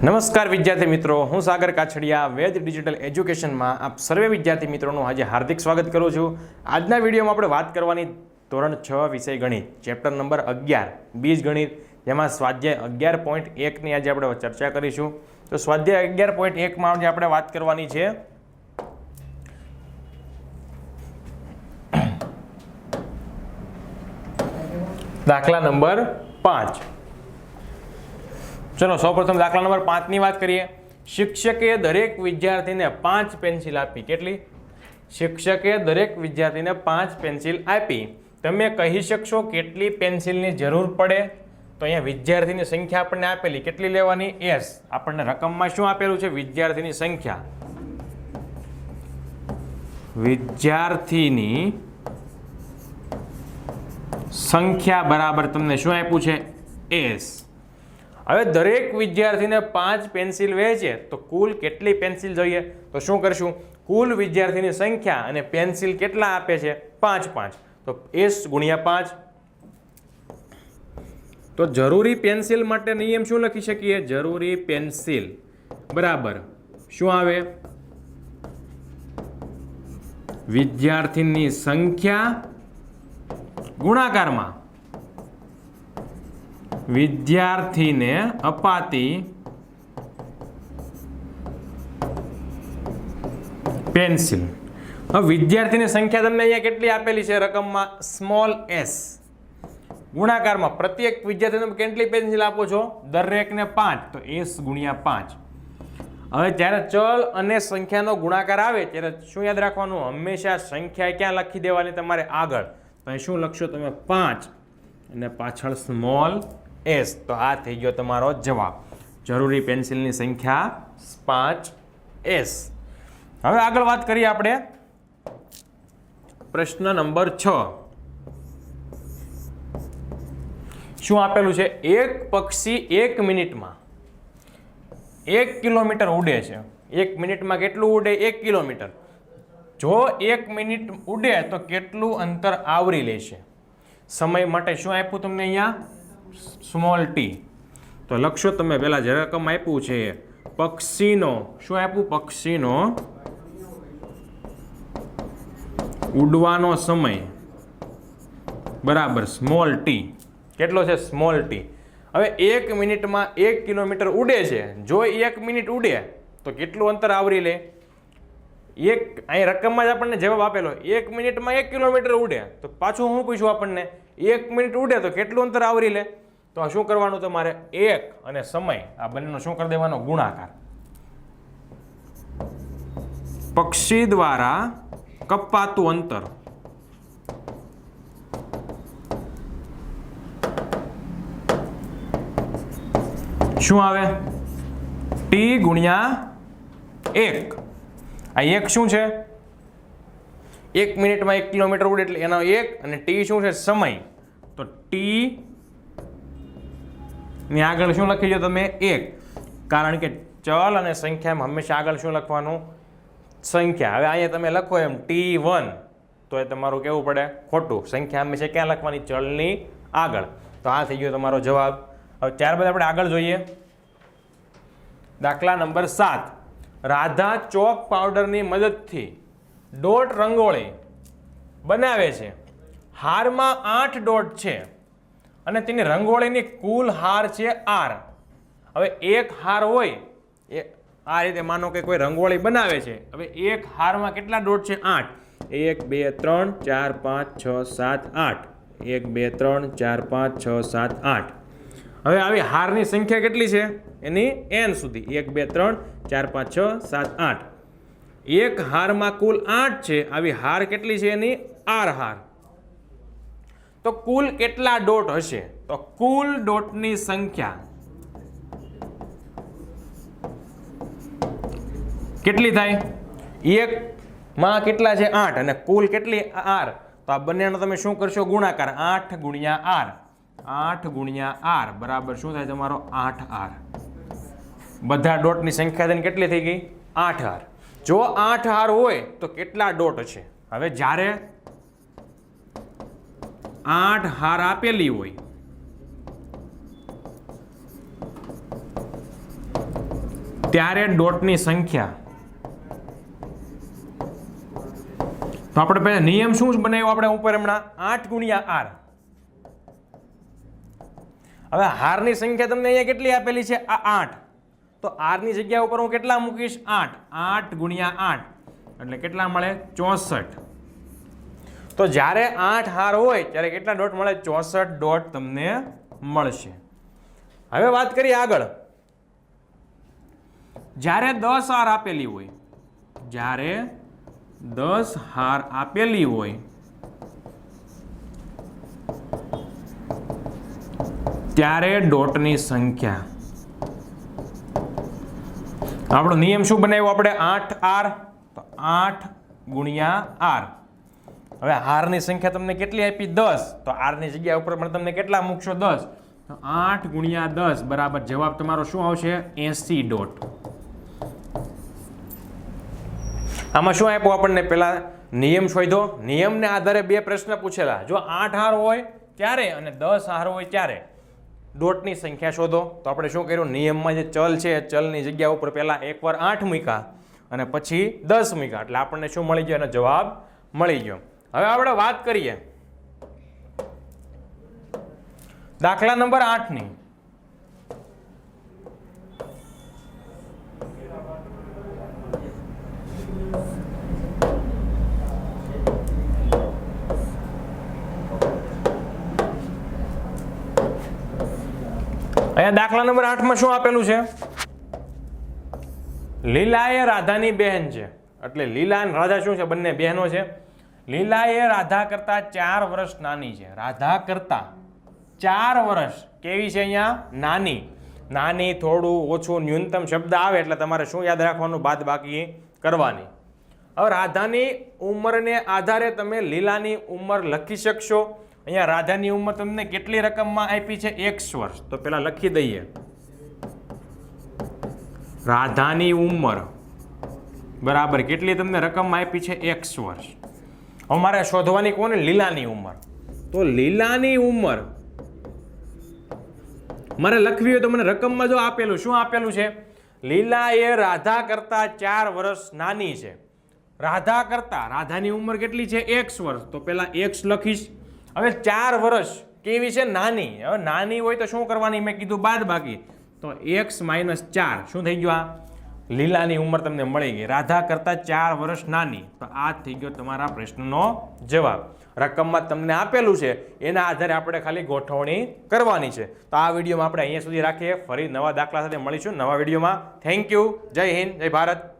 નમસ્કાર વિદ્યાર્થી મિત્રો, હું સાગર કાછડિયા, વેદ ડિજિટલ એજ્યુકેશનમાં આપ સર્વે વિદ્યાર્થી મિત્રોનું આજે હાર્દિક સ્વાગત કરું છું. આજના વિડીયોમાં આપણે વાત કરવાની ધોરણ છ વિષય ગણિત, ચેપ્ટર નંબર અગિયાર, બીજ ગણિત. જેમાં સ્વાધ્યાય અગિયાર પોઈન્ટ એકની આજે આપણે ચર્ચા કરીશું. તો સ્વાધ્યાય અગિયાર પોઈન્ટ એકમાં આજે આપણે વાત કરવાની છે. દાખલા નંબર પાંચ. ચલો, સૌપ્રથમ દાખલા નંબર પાંચની વાત કરીએ. શિક્ષકે દરેક વિદ્યાર્થીને પાંચ પેન્સિલ આપી. કેટલી? શિક્ષકે દરેક વિદ્યાર્થીને પાંચ પેન્સિલ આપી. તમે કહી શકશો કેટલી પેન્સિલની જરૂર પડે? તો અહીંયા વિદ્યાર્થીની સંખ્યા આપણને આપેલી. કેટલી લેવાની? એસ. આપણને રકમમાં શું આપેલું છે? વિદ્યાર્થીની સંખ્યા. વિદ્યાર્થીની સંખ્યા બરાબર તમને શું આપ્યું છે? એસ. હવે દરેક વિદ્યાર્થીને પાંચ પેન્સિલ વહેંચે તો કુલ કેટલી પેન્સિલ જોઈએ? તો શું કરશું? કુલ વિદ્યાર્થીની સંખ્યા અને પેન્સિલ કેટલા આપે છે? પાંચ પાંચ. તો એસ ગુણ્યા પાંચ. તો જરૂરી પેન્સિલ માટે નિયમ શું લખી શકીએ? જરૂરી પેન્સિલ. બરાબર. શું આવે? વિદ્યાર્થીની સંખ્યા ગુણાકારમાં. વિદ્યાર્થીને અપાતી પેન્સિલ. હવે વિદ્યાર્થીની સંખ્યા તમને અહીંયા કેટલી આપેલી છે રકમમાં? સ્મોલ એસ ગુણાકારમાં પ્રત્યેક વિદ્યાર્થીને કેટલી પેન્સિલ આપો છો? દરેકને પાંચ. તો એસ ગુણ્યા પાંચ. હવે જ્યારે ચલ અને સંખ્યાનો ગુણાકાર આવે ત્યારે શું યાદ રાખવાનું? હંમેશા સંખ્યા ક્યાં લખી દેવાની તમારે આગળ? તો શું લખશો તમે? પાંચ. અને પાછળ સ્મોલ એસ. તો આ થઈ ગયો તમારો જવાબ. જરૂરી પેન્સિલની સંખ્યા પાંચ એસ. હવે આગળ વાત કરીએ આપણે. પ્રશ્ન નંબર છ. શું આપેલું છે? એક પક્ષી એક મિનિટમાં. એક કિલોમીટર ઉડે છે. એક મિનિટમાં કેટલું ઉડે? એક કિલોમીટર. જો એક મિનિટ ઉડે તો કેટલું અંતર આવરી લેશે? સમય માટે શું આપ્યું તમને અહીંયા? સ્મોલ ટી તો લખશો તમે પહેલાં જે રકમ આપ્યું છે પક્ષીનો. શું આપ્યું? પક્ષીનો. ઉડવાનો સમય. બરાબર સ્મોલ ટી કેટલો છે? સ્મોલ ટી હવે એક મિનિટમાં એક કિલોમીટર ઉડે છે. જો એક મિનિટ ઉડે, તો કેટલું અંતર આવરી લે? એક, અહીં રકમમાં જ આપણને જવાબ આપેલો, એક મિનિટમાં એક કિલોમીટર ઉડે. તો પાછું હું પૂછું આપણને, એક મિનિટ ઉડે તો કેટલું અંતર આવરી લે? તો આ શું કરવાનું તમારે? એક અને સમય. આ બંનેનો શું કરી દેવાનો? ગુણાકાર. પક્ષી દ્વારા કપાતું અંતર. શું આવે? ટી ગુણ્યા એક. આ એક શું છે? એક મિનિટમાં એક કિલોમીટર ઉડે એટલે એનો એક અને ટી શું છે? સમય. તો ટી ની આગળ શું લખી દો તમે? એક. કારણ કે ચલ અને સંખ્યામાં હંમેશા આગળ શું લખવાનું? સંખ્યા. હવે અહીંયા તમે લખો એમ ટી વન. તો એ તમારું કેવું પડે? ખોટું. સંખ્યા હંમેશા ક્યાં લખવાની? ચલની આગળ. તો આ થઈ ગયો તમારો જવાબ. હવે ત્યારબાદ આપણે આગળ જોઈએ. દાખલા નંબર સાત. રાધા ચોક પાવડરની મદદથી ડોટ રંગોળી બનાવે છે. હારમાં આઠ ડોટ છે અને તેની રંગોળીની કુલ હાર છે આર. હવે એક હાર હોય એ આ રીતે માનો કે કોઈ રંગોળી બનાવે છે. હવે એક હારમાં કેટલા ડોટ છે? આઠ. એક, બે, ત્રણ, ચાર, પાંચ, છ, સાત, આઠ. એક, બે, ત્રણ, ચાર, પાંચ, છ, સાત, આઠ. હવે આવી હારની સંખ્યા કેટલી છે? એની એન સુધી. એક, બે, ત્રણ ચાર, પાંચ, છ, સાત, આઠ. એક હારમાં કુલ આઠ છે. આવી હાર કેટલી છે એની? આર હાર. તો કુલ કેટલા ડોટ હશે? તો કુલ ડોટની સંખ્યા કેટલી થાય? એક માં કેટલા છે? આઠ. અને કુલ કેટલી? આર. તો આ બંનેનો તમે શું કરશો? ગુણાકાર. આઠ ગુણ્યા આર. આઠ ગુણ્યા આર. બરાબર શું થાય? તમારો આઠ આર. બધા ડોટની સંખ્યા થઈને કેટલી થઈ ગઈ? આઠ હાર. જો આઠ હાર હોય, તો કેટલા ડોટ છે? હવે જ્યારે આઠ હાર આપેલી હોય, ત્યારે ડોટની સંખ્યા તો આપણે પહેલા નિયમ શું બનાવ્યો આપણે ઉપર હમણાં? આઠ ગુણ્યા આર. હવે હારની સંખ્યા તમને અહીંયા કેટલી આપેલી છે? આ આઠ. તો આરની જગ્યા ઉપર હું કેટલા મૂકીશ? આઠ. આઠ ગુણ્યા આઠ. એટલે કેટલા મળે? ચોસઠ. તો જ્યારે આઠ હાર હોય, ત્યારે કેટલા ડોટ મળે? ચોસઠ ડોટ તમને મળશે. હવે વાત કરીએ આગળ. જ્યારે દસ હાર આપેલી હોય, જ્યારે દસ હાર આપેલી હોય, ત્યારે ડોટની સંખ્યા આપણો નિયમ શું બનાવ્યો આપણે? આઠ આર. તો આઠ ગુણ્યા આર. હવે હારની સંખ્યા તમને કેટલી આપી? દસ. તો આરની જગ્યા ઉપર પણ તમને કેટલા મૂકશો? દસ. તો આઠ ગુણ્યા દસ બરાબર જવાબ તમારો શું આવશે? AC dot. આમાં શું આપ્યું આપણને? પેલા નિયમ શોધો. નિયમને આધારે બે પ્રશ્ન પૂછેલા. જો આઠ હાર હોય ત્યારે અને દસ હાર હોય ત્યારે. ડોટની સંખ્યા શોધો. તો આપણે શું કર્યું? નિયમમાં જે ચલ છે, ચલની જગ્યા ઉપર પહેલાં એકવાર આઠ મૂક્યા અને પછી દસ મૂક્યા એટલે આપણને શું મળી ગયો? એનો જવાબ મળી ગયો. હવે આપણે વાત કરીએ. દાખલા નંબર આઠની. અહીંયા દાખલા નંબર આઠમાં શું આપેલું છે? લીલા એ રાધાની બહેન છે. એટલે લીલા અને રાધા શું છે? બંને બહેનો છે. લીલા એ રાધા કરતા ચાર વર્ષ નાની છે. રાધા કરતા ચાર વર્ષ કેવી છે અહીંયા? નાની. નાની, થોડું ઓછું ન્યૂનતમ શબ્દ આવે એટલે તમારે શું યાદ રાખવાનું? બાદ બાકી કરવાની. હવે રાધાની ઉંમરને આધારે તમે લીલાની ઉંમર લખી શકશો. અહીંયા રાધાની ઉંમર તમને કેટલી રકમમાં આપી છે? એક વર્ષ તો પેલા લખી દઈએ. રાધાની ઉંમર. બરાબર. કેટલી તમને રકમમાં આપી છે? એક વર્ષ હવે મારે શોધવાની કોને? લીલાની ઉંમર. તો લીલાની ઉંમર. મારે લખવી હોય તો મને રકમમાં જો આપેલું, શું આપેલું છે? લીલા એ રાધા કરતા ચાર વર્ષ નાની છે. રાધા કરતા, રાધાની ઉંમર કેટલી છે? એક્સ વર્ષ તો પેલા એક્સ લખીશ. હવે ચાર વર્ષ કેવી છે? નાની. હવે નાની હોય તો શું કરવાની? મેં કીધું બાદ બાકી. તો એક્સ માઇનસ ચાર. શું થઈ ગયું આ? લીલાની ઉંમર તમને મળી ગઈ. રાધા કરતાં ચાર વર્ષ નાની. તો આ થઈ ગયો તમારા પ્રશ્નનો જવાબ. રકમમાં તમને આપેલું છે. એના આધારે આપણે ખાલી ગોઠવણી કરવાની છે. તો આ વિડીયોમાં આપણે અહીંયા સુધી રાખીએ. ફરી નવા દાખલા સાથે મળીશું. નવા વિડીયોમાં. થેન્ક યુ જય હિન્દ. જય ભારત.